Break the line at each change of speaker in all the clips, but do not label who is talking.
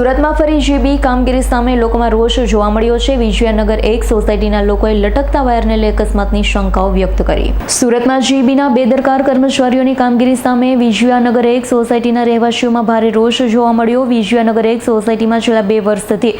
સુરતમાં ફરી જીબી કામગીરી સામે લોકોમાં રોષ જોવા મળ્યો છે. વિજયાનગર એક સોસાયટીના લોકોએ લટકતા વાયરને લઈ અકસ્માતની શંકાઓ વ્યક્ત કરી. સુરતમાં જીબીના બેદરકાર કર્મચારીઓની કામગીરી સામે વિજયનગર એક સોસાયટીના રહેવાસીઓમાં ભારે રોષ જોવા મળ્યો. વિજયાનગર એક સોસાયટીમાં છેલ્લા બે વર્ષથી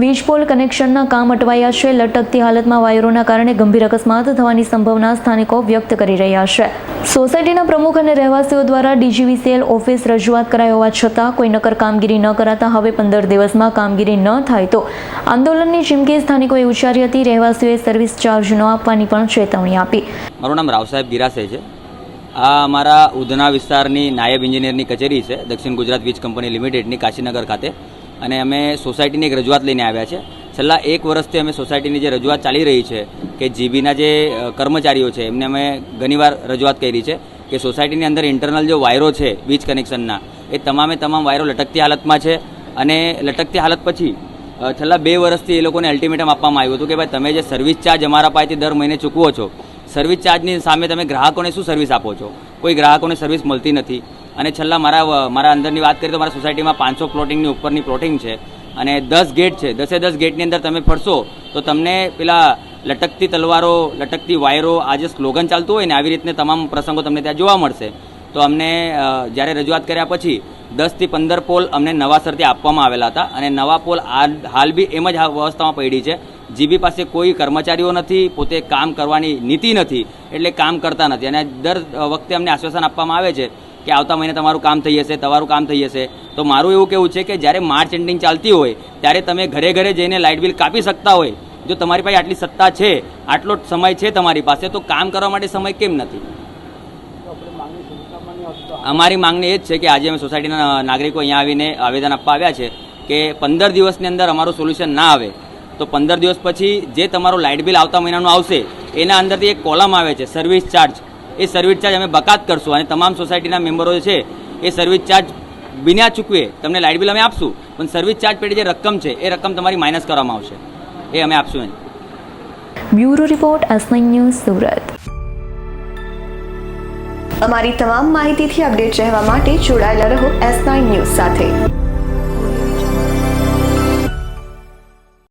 વીજપોલ કનેક્શનના કામ અટવાયા છે. લટકતી હાલતમાં વાયરોના કારણે ગંભીર અકસ્માત થવાની સંભાવના સ્થાનિકો વ્યક્ત કરી રહ્યા છે. સોસાયટીના પ્રમુખ અને રહેવાસીઓ દ્વારા ડીજીવીસીએલ ઓફિસ રજૂઆત કરાઈ હોવા છતાં કોઈ નકર કામગીરી ન કરાતા હવે પંદર દિવસમાં કામગીરી ન થાય તો આંદોલનની ચીમકી સ્થાનિકોએ ઉચ્ચારી હતી, રહેવાસીઓએ સર્વિસ ચાર્જ ન આપવાની પણ ચેતવણી આપી.
મારું નામ રાવ સાહેબ ગિરાસે છે. આ અમારા ઉધના વિસ્તારની નાયબ ઇન્જિનિયરની કચેરી છે, દક્ષિણ ગુજરાત વીજ કંપની લિમિટેડની, કાશીનગર ખાતે. અને અમે સોસાયટીની એક રજૂઆત લઈને આવ્યા છે. છેલ્લા એક વર્ષથી અમે સોસાયટીની જે રજૂઆત ચાલી રહી છે કે જીબીના જે કર્મચારીઓ છે, એમને અમે ઘણીવાર રજૂઆત કરી છે કે સોસાયટીની અંદર ઇન્ટરનલ જે વાયરો છે, વીજ કનેક્શનના, એ તમામે તમામ વાયરો લટકતી હાલતમાં છે. અને લટકતી હાલત પછી છેલ્લા બે વર્ષથી એ લોકોને અલ્ટિમેટમ આપવામાં આવ્યું હતું કે ભાઈ, તમે જે સર્વિસ ચાર્જ અમારા પાસેથી દર મહિને ચૂકવો છો સર્વિસ ચાર્જની સામે તમે ગ્રાહકોને શું સર્વિસ આપો છો? કોઈ ગ્રાહકોને સર્વિસ મળતી નથી. અને છેલ્લા મારા મારા અંદરની વાત કરીએ તો મારા સોસાયટીમાં પાંચસો પ્લોટિંગની ઉપરની પ્લોટિંગ છે અને દસ ગેટ છે. દસે દસ ગેટની અંદર તમે ફરશો તો તમને પેલા લટકતી તલવારો, લટકતી વાયરો આ જે સ્લોગન ચાલતું હોય ને આવી રીતને તમામ પ્રસંગો તમને ત્યાં જોવા મળશે. તો અમને જ્યારે રજૂઆત કર્યા પછી દસથી પંદર પોલ અમને નવાસરથી આપવામાં આવેલા હતા અને નવા પોલ હાલ બી એમ જ અવસ્થામાં પડી છે. જીબી પાસે કોઈ કર્મચારીઓ નથી, પોતે કામ કરવાની નીતિ નથી, એટલે કામ કરતા નથી. અને દર વખતે અમને આશ્વાસન આપવામાં આવે છે કે આવતા મહિને તમારું કામ થઈ જશે, તમારું કામ થઈ જશે. તો મારું એવું કેવું છે કે જ્યારે માર્ચ એન્ડિંગ ચાલતી હોય, ત્યારે તમે ઘરે ઘરે જઈને લાઇટ બિલ કાપી શકતા હોય. જો તમારી પાસે આટલી સત્તા છે, આટલો સમય છે તમારી પાસે, તો કામ કરવા માટે સમય કેમ નથી? અમારી માંગણી એ જ છે કે આજે અમે સોસાયટીના નાગરિકો અહીંયા આવીને આવેદન આપવા આવ્યા છે કે પંદર દિવસની અંદર અમારું સોલ્યુશન ના આવે. તો પંદર દિવસ પછી જે તમારું લાઇટ બિલ આવતા મહિનાનું આવશે, એના અંદરથી એક કોલમ આવે છે, સર્વિસ ચાર્જ. એ સર્વિસ ચાર્જ અમે બકાત કરશું અને તમામ સોસાયટીના મેમ્બરો છે એ સર્વિસ ચાર્જ બિના ચૂકવે તમને લાઇટ બિલ અમે આપશું. પણ સર્વિસ ચાર્જ પેટી જે રકમ છે એ રકમ તમારી માઇનસ કરવામાં આવશે. એ અમે આપશું એમ
bureau report S news Surat.
અમારી તમામ માહિતીથી અપડેટ રહેવા માટે જોડાયેલા રહો એસ નાઇન ન્યૂઝ સાથે.